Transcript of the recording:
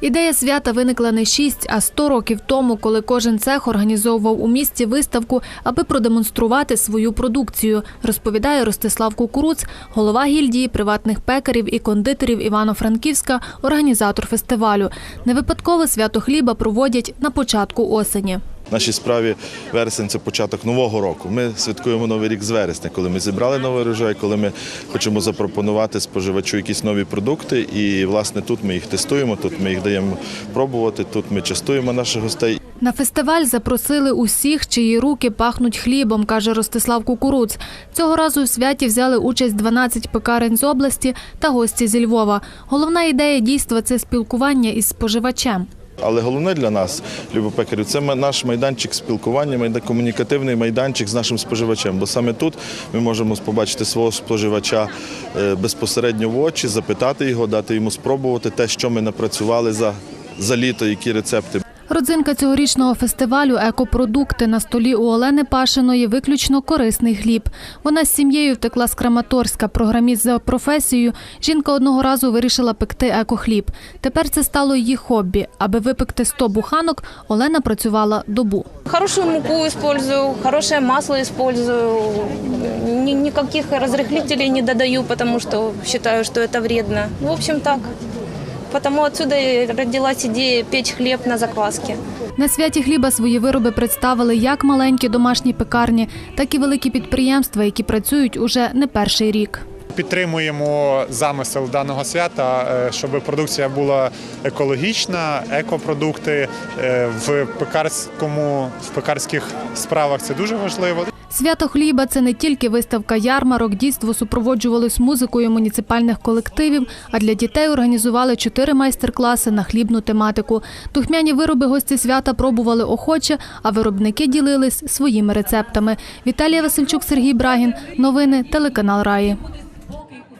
Ідея свята виникла не 6, а 100 років тому, коли кожен цех організовував у місті виставку, аби продемонструвати свою продукцію, розповідає Ростислав Кукуруц, голова гільдії приватних пекарів і кондитерів Івано-Франківська, організатор фестивалю. Не випадково свято хліба проводять на початку осені. Нашій справі вересень це початок нового року. Ми святкуємо новий рік з вересня, коли ми зібрали новий урожай, коли ми хочемо запропонувати споживачу якісь нові продукти. І власне тут ми їх тестуємо, тут ми їх даємо пробувати, тут ми частуємо наших гостей. На фестиваль запросили усіх, чиї руки пахнуть хлібом, каже Ростислав Кукуруц. Цього разу у святі взяли участь 12 пекарень з області та гості зі Львова. Головна ідея дійства це спілкування із споживачем. Але головне для нас, любопекарів, це наш майданчик спілкування, комунікативний майданчик з нашим споживачем. Бо саме тут ми можемо побачити свого споживача е, безпосередньо в очі, запитати його, дати йому спробувати те, що ми напрацювали за, за літо, які рецепти. Родзинка цьогорічного фестивалю екопродукти на столі у Олени Пашиної виключно корисний хліб. Вона з сім'єю втекла з Краматорська. Програміст за професією. Жінка одного разу вирішила пекти екохліб. Тепер це стало її хобі. Аби випекти 100 буханок, Олена працювала добу. Хорошую муку использую, хорошее масло. Ни- никаких разрыхлителей не додаю, потому что считаю, что это вредно. В общем, так. Потому отсюда родилась идея печь хлеб на закваске. На святі хліба свої вироби представили як маленькі домашні пекарні, так і великі підприємства, які працюють уже не перший рік. Підтримуємо замисел даного свята, е, щоб продукція була екологічна, екопродукти е, в пекарському в пекарських справах це дуже важливо. Свято хліба це не тільки виставка ярмарок, дійство супроводжувалось музикою муніципальних колективів, а для дітей організували чотири майстер-класи на хлібну тематику. Тухмяні вироби гості свята пробували охоче, а виробники ділились своїми рецептами. Віталія Васильчук, Сергій Брагін. Новини телеканал Раї.